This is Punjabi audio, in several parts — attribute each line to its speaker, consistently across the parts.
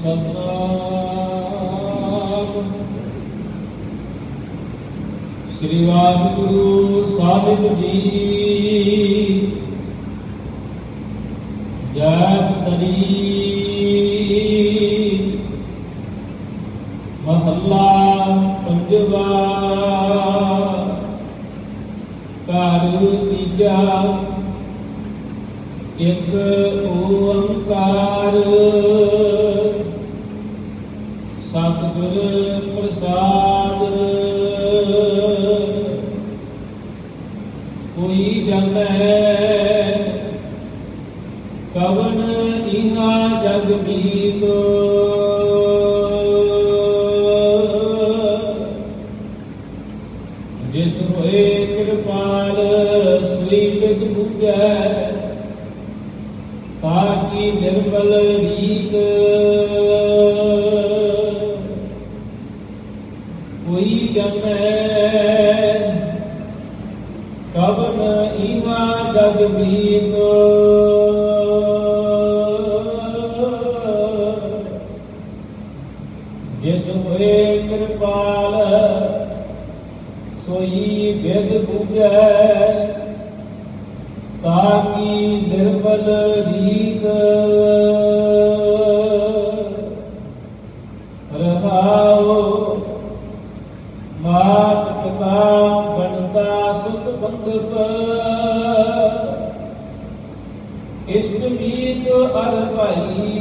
Speaker 1: ਸਤਨਾਮ। ਸ੍ਰੀ ਵਾਹਿਗੁਰੂ ਸਾਹਿਬ ਜੀ। ਜੈ ਸ੍ਰੀ। ਮਹੱਲਾ ਪੰਜਵਾ। ਘਰ ਤੀਜਾ। ਇੱਕ ਓੰਕਾਰ। ਸਤਿਗੁਰ ਪ੍ਰਸਾਦ। ਕੋਈ ਜਾਣੈ ਕਵਨ ਇਹਾ ਜਗ ਮੀਤ। ਜਿਸ ਹੋਏ ਕਿਰਪਾਲ, ਸ੍ਰੀ ਜਗ ਬੁਝੈ ਤਾਕੀ ਨਿਰਮਲ ਰੀਤ ਕਵਨ ਈਵਾ ਜਗ ਮੀਤ। ਜਿਸ ਹੋਏ ਕਿਰਪਾਲ, ਸੋਈ ਵਿਦ ਬੁਝੈ ਤਾਕੀ ਨਿਰਮਲ ਰੀਤ। ਰਹਾਉ ਮਾਤ ਪਿਤਾ ਸੁਖ ਇਸ਼ਟ ਮੀਤ ਅਰ ਭਾਈ।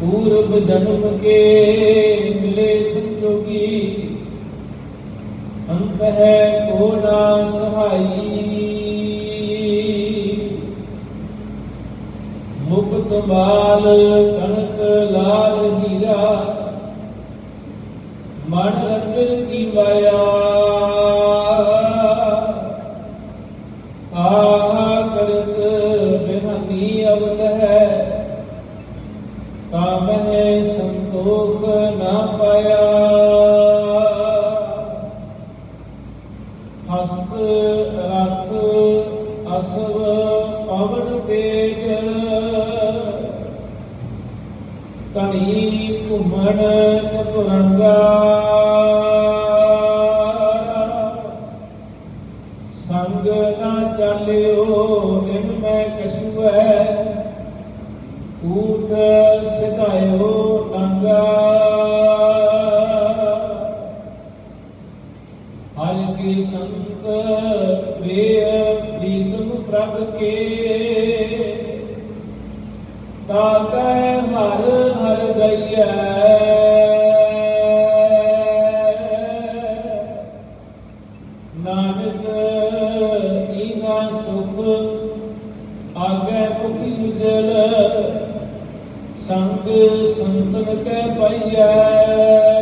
Speaker 1: ਪੂਰਬ ਜਨਮ ਕੇ ਮਿਲੇ ਸੰਜੋਗੀ। ਅੰਤ ਹੈ ਕੋ ਨਾ ਸਹਾਈ। ਮੁਕਤ ਮਾਲ ਕਣਕ ਲਾਲ ਹੀਰਾ। ਮਨ ਰੰਜਨ ਕੀ ਮਾਇਆ? ਆਹਾ ਕਰਤ ਬਿਹਨੀ ਅਵਦ ਹੈ ਕਾਮ ਸੰਤੋਖ ਘੁਮਣ ਚਤੁਰੰਗਾ ਸੰਗ ਨਾ ਚਾਲਿਓ ਇਨ ਮੈਂ ਕਛੁਐ। ਊਟ ਸਿਧਾਇਓ ਨੰਗਾ ਹਰ ਕੀ ਸੰਤ ਪ੍ਰਿਯ ਪ੍ਰੀਤਮ ਪ੍ਰਭ ਕੇ। ਤਾਕੈ ਹਰ ਹਰ ਗਈਐ। ਨਾਨਕ ਈਹਾ ਸੁਖ ਆਗੇ ਮੁਖੀ ਉਜਲ ਸੰਗ ਸੰਤਨ ਕੈ ਪਾਈਐ।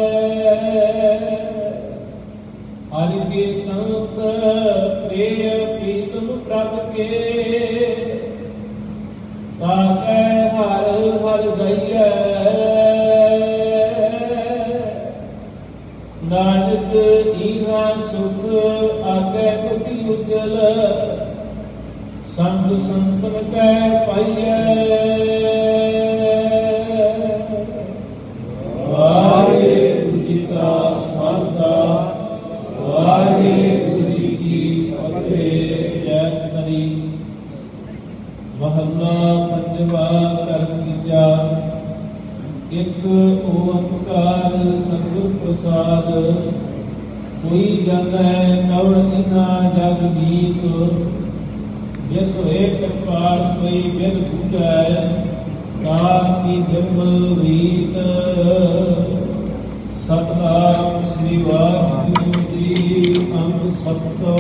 Speaker 1: ਹਰ ਗਈਐ। ਨਾਨਕ ਈਹਾ ਸੁਖ ਆਗੇ ਮੁਖੀ ਉਜਲ। ਸੰਗ ਸੰਤਨ ਕੈ ਪਾਈਐ। ਇੱਕ ਓੰਕਾਰ ਸਤਿਗੁਰ ਪ੍ਰਸਾਦ ਕੋਈ ਜਾਣੈ ਕਵਣ ਇਨਾ ਜਗ ਮੀਤ ਜਿਸ ਹੋਏ ਕਿਰਪਾਲ, ਸੋਈ ਬਿਨ ਬੁਝੈ ਕਾਲ ਕੀ ਨਿਰਮਲ ਰੀਤ। ਸਤਨਾਮ ਸ੍ਰੀ ਵਾਹਿਗੁਰੂ ਜੀ ਅੰਗ ਸਤੋ